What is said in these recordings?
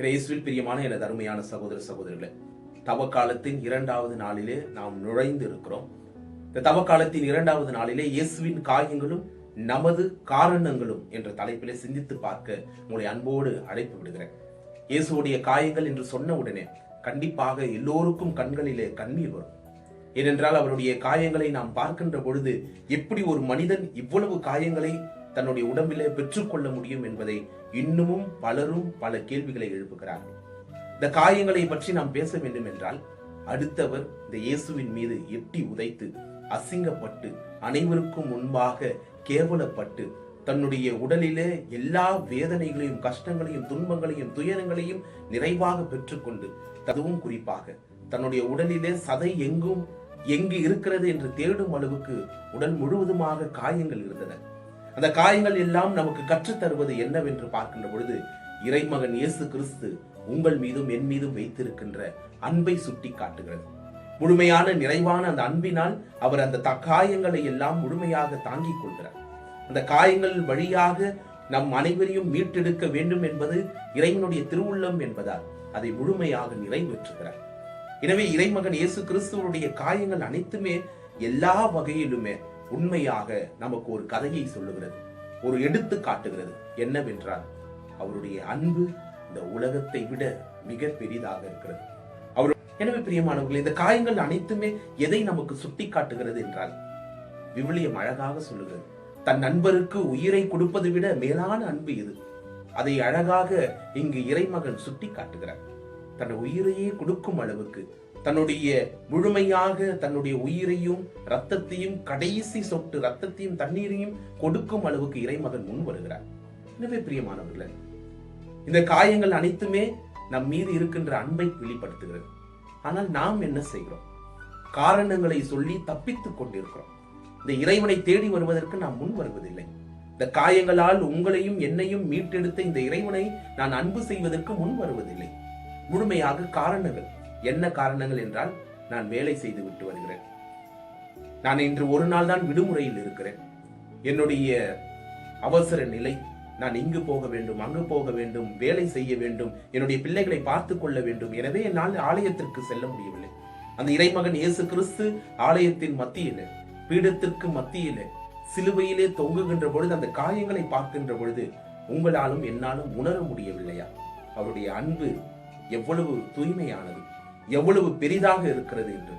கிரேஸ்வில் பிரியமான எனது அருமையான சகோதர சகோதரிகளே தவக்காலத்தின் இரண்டாவது நாளிலே நாம் நுழைந்து இருக்கிறோம் இந்த தவக்காலத்தின் இரண்டாவது நாளிலே இயேசுவின் காயங்களும் நமது காரணங்களும் என்ற தலைப்பிலே சிந்தித்து பார்க்க உங்களை அன்போடு அழைப்பு விடுகிறேன். இயேசுவுடைய காயங்கள் என்று சொன்ன உடனே கண்டிப்பாக எல்லோருக்கும் கண்களிலே கண்ணீர் வரும். ஏனென்றால் அவருடைய காயங்களை நாம் பார்க்கின்ற பொழுது எப்படி ஒரு மனிதன் இவ்வளவு காயங்களை தன்னுடைய உடம்பிலே பெற்றுக்கொள்ள முடியும் என்பதை இன்னமும் பலரும் பல கேள்விகளை எழுப்புகிறார்கள். இந்த காயங்களை பற்றி நாம் பேச வேண்டும் என்றால் அடுத்தவர் இந்த இயேசுவின் மீது எட்டி உதைத்து அசிங்கப்பட்டு அனைவருக்கும் முன்பாக கேவலப்பட்டு தன்னுடைய உடலிலே எல்லா வேதனைகளையும் கஷ்டங்களையும் துன்பங்களையும் துயரங்களையும் நிறைவாக பெற்றுக்கொண்டு அதுவும் குறிப்பாக தன்னுடைய உடலிலே சதை எங்கும் எங்கு இருக்கிறது என்று தேடும் அளவுக்கு உடல் முழுவதுமாக காயங்கள் இருந்தன. அந்த காயங்கள் எல்லாம் நமக்கு கற்றுத்தருவது என்னவென்று பார்க்கின்ற பொழுது இறைமகன் இயேசு கிறிஸ்து உங்கள் மீதும் என் மீதும் வைத்திருக்கின்ற அன்பை சுட்டி காட்டுகிறது முழுமையான நிறைவான அந்த அன்பினால் அவர் அந்த காயங்களை எல்லாம் முழுமையாக தாங்கிக் கொள்கிறார். அந்த காயங்கள் வழியாக நம் அனைவரையும் மீட்டெடுக்க வேண்டும் என்பது இறைவனுடைய திருவுள்ளம் என்பதால் அதை முழுமையாக நிறைவேற்றுகிறார். எனவே இறைமகன் இயேசு கிறிஸ்துவனுடைய காயங்கள் அனைத்துமே எல்லா வகையிலுமே உண்மையாக நமக்கு ஒரு கதையை சொல்லுகிறது ஒரு எடுத்து காட்டுகிறது. என்னவென்றால் அவருடைய அன்பு இந்த உலகத்தை விட மிக பெரிதாக இருக்கிறது. அவர் எனவே பிரியமானவர்களே இந்த காயங்கள் அனைத்துமே எதை நமக்கு சுட்டி காட்டுகிறது என்றால் விவிலியம் அழகாக சொல்லுகிறது தன் நண்பருக்கு உயிரை கொடுப்பதை விட மேலான அன்பு இது அதை அழகாக இங்கு இறைமகன் சுட்டி காட்டுகிறார் தன் உயிரையே கொடுக்கும் அளவுக்கு தன்னுடைய முழுமையாக தன்னுடைய உயிரையும் ரத்தத்தையும் கடைசி சொட்டு ரத்தத்தையும் தண்ணீரையும் கொடுக்கும் அளவுக்கு இறைமகன் முன் வருகிறார். எனவே பிரியமானவர்களே இந்த காயங்கள் அனைத்துமே நம் மீது இருக்கின்ற அன்பை வெளிப்படுத்துகிறது. ஆனால் நாம் என்ன செய்கிறோம்? காரணங்களை சொல்லி தப்பித்துக் கொண்டிருக்கிறோம். இந்த இறைவனை தேடி வருவதற்கு நாம் முன் வருவதில்லை. இந்த காயங்களால் உங்களையும் என்னையும் மீட்டெடுத்த இந்த இறைவனை நான் அன்பு செய்வதற்கு முன் வருவதில்லை. முழுமையாக காரணங்கள் என்ன காரணங்கள் என்றால் நான் வேலை செய்து விட்டு வருகிறேன். நான் இன்று ஒரு நாள் தான் விடுமுறையில் இருக்கிறேன். என்னுடைய அவசர நிலை நான் இங்கு போக வேண்டும் அங்கு போக வேண்டும் வேலை செய்ய வேண்டும் என்னுடைய பிள்ளைகளை பார்த்து கொள்ள வேண்டும் எனவே என்னால் ஆலயத்திற்கு செல்ல முடியவில்லை. அந்த இறைமகன் இயேசு கிறிஸ்து ஆலயத்தின் மத்தியில பீடத்திற்கு மத்தியில சிலுவையிலே தொங்குகின்ற பொழுது அந்த காயங்களை பார்க்கின்ற பொழுது உங்களாலும் என்னாலும் உணர முடியவில்லையா? அவருடைய அன்பு எவ்வளவு தூய்மையானது. எவ்வளவு பெரிதாக இருக்கிறது என்று.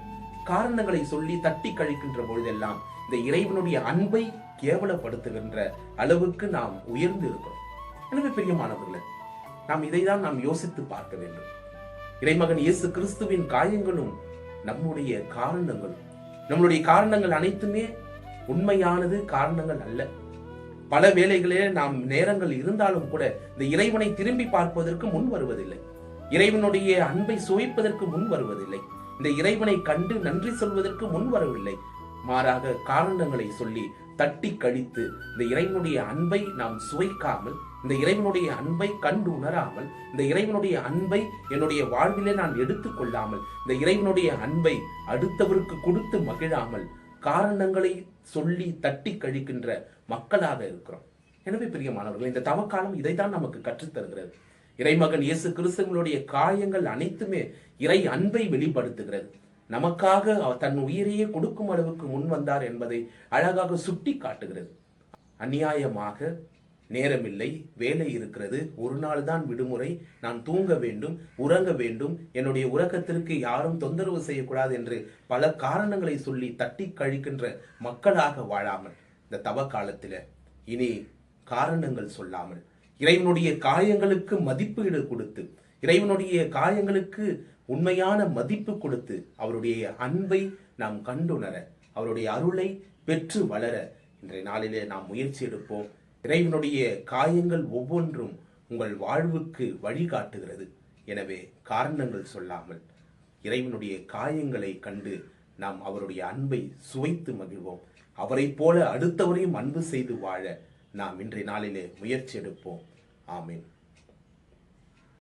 காரணங்களை சொல்லி தட்டி கழிக்கின்ற பொழுதெல்லாம் இந்த இறைவனுடைய அன்பை கேவலப்படுத்துகின்ற அளவுக்கு நாம் உயர்ந்து இருக்கிறோம். எனவே பிரியமானவர்களே நாம் இதைதான் நாம் யோசித்து பார்க்க வேண்டும். இறைமகன் இயேசு கிறிஸ்துவின் காயங்களும் நம்முடைய காரணங்களும் நம்மளுடைய காரணங்கள் அனைத்துமே உண்மையானது காரணங்கள் அல்ல. பல வேளைகளிலே நாம் நேரங்கள் இருந்தாலும் கூட இந்த இறைவனை திரும்பி பார்ப்பதற்கு முன் வருவதில்லை. இறைவனுடைய அன்பை சுவைப்பதற்கு முன் வருவதில்லை. இந்த இறைவனை கண்டு நன்றி சொல்வதற்கு முன் வரவில்லை. மாறாக காரணங்களை சொல்லி தட்டி கழித்து இந்த இறைவனுடைய அன்பை நாம் சுவைக்காமல் இந்த இறைவனுடைய அன்பை கண்டு உணராமல் இந்த இறைவனுடைய அன்பை என்னுடைய வாழ்விலே நான் எடுத்துக் கொள்ளாமல் இந்த இறைவனுடைய அன்பை அடுத்தவருக்கு கொடுத்து மகிழாமல் காரணங்களை சொல்லி தட்டி கழிக்கின்ற மக்களாக இருக்கிறோம். எனவே பிரியமானவர்கள் இந்த தவக்காலம் இதைத்தான் நமக்கு கற்றுத் தருகிறது இறைமகன் இயேசு கிறிஸ்துவனுடைய காயங்கள் அனைத்துமே இறை அன்பை வெளிப்படுத்துகிறது. நமக்காக தன் உயிரையே கொடுக்கும் அளவுக்கு முன் வந்தார் என்பதை அழகாக சுட்டி காட்டுகிறது அநியாயமாக நேரமில்லை வேலை இருக்கிறது. ஒரு நாள் தான் விடுமுறை. நான் தூங்க வேண்டும் உறங்க வேண்டும். என்னுடைய உறக்கத்திற்கு யாரும் தொந்தரவு செய்யக்கூடாது என்று பல காரணங்களை சொல்லி தட்டி கழிக்கின்ற மக்களாக வாழாமல் இந்த தவ காலத்தில் இனி காரணங்கள் சொல்லாமல் இறைவனுடைய காயங்களுக்கு மதிப்பீடு கொடுத்து இறைவனுடைய காயங்களுக்கு உண்மையான மதிப்பு கொடுத்து அவருடைய அன்பை நாம் கண்டுணர அவருடைய அருளை பெற்று வளர இன்றைய நாளிலே நாம் முயற்சி எடுப்போம். இறைவனுடைய காயங்கள் ஒவ்வொன்றும் உங்கள் வாழ்வுக்கு வழிகாட்டுகிறது. எனவே காரணங்கள் சொல்லாமல் இறைவனுடைய காயங்களை கண்டு நாம் அவருடைய அன்பை சுவைத்து மகிழ்வோம். அவரைப் போல அடுத்தவரையும் அன்பு செய்து வாழ நாம் இன்றைய நாளிலே முயற்சி எடுப்போம். ஆமீன்.